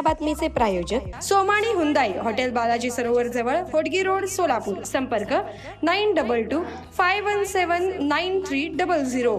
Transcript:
बातमीचे प्रायोजक Somani Hyundai hotel Balaji सरोवर जवळ Hodgi road Solapur. संपर्क nine double two five one seven nine three double zero.